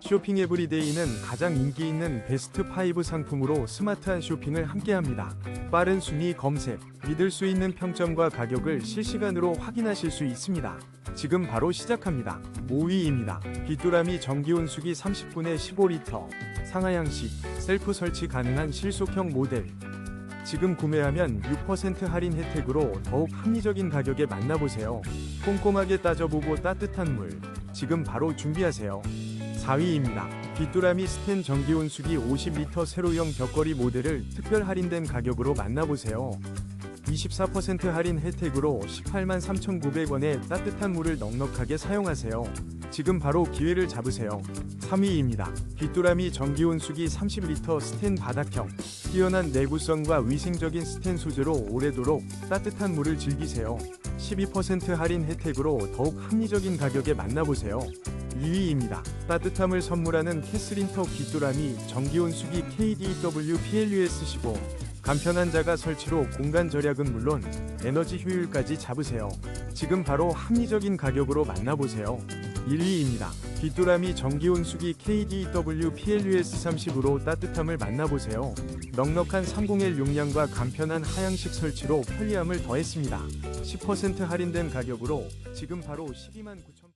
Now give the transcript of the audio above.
쇼핑 에브리데이는 가장 인기 있는 베스트 5 상품으로 스마트한 쇼핑을 함께합니다. 빠른 순위 검색, 믿을 수 있는 평점과 가격을 실시간으로 확인하실 수 있습니다. 지금 바로 시작합니다. 5위입니다. 귀뚜라미 전기온수기 30분에 15리터, 상하양식, 셀프 설치 가능한 실속형 모델. 지금 구매하면 6% 할인 혜택으로 더욱 합리적인 가격에 만나보세요. 꼼꼼하게 따져보고 따뜻한 물. 지금 바로 준비하세요. 4위입니다. 귀뚜라미 스텐 전기 온수기 50리터 세로형 벽걸이 모델을 특별 할인된 가격으로 만나보세요. 24% 할인 혜택으로 18만 3,900원에 따뜻한 물을 넉넉하게 사용하세요. 지금 바로 기회를 잡으세요. 3위입니다. 귀뚜라미 전기온수기 30리터 스텐 바닥형. 뛰어난 내구성과 위생적인 스텐 소재로 오래도록 따뜻한 물을 즐기세요. 12% 할인 혜택으로 더욱 합리적인 가격에 만나보세요. 2위입니다. 따뜻함을 선물하는 캐슬린터 귀뚜라미 전기온수기 KDW PLUS15 간편한 자가 설치로 공간 절약은 물론 에너지 효율까지 잡으세요. 지금 바로 합리적인 가격으로 만나보세요. 1위입니다. 귀뚜라미 전기온수기 KDW PLUS30으로 따뜻함을 만나보세요. 넉넉한 30L 용량과 간편한 하향식 설치로 편리함을 더했습니다. 10% 할인된 가격으로 지금 바로 12만 9천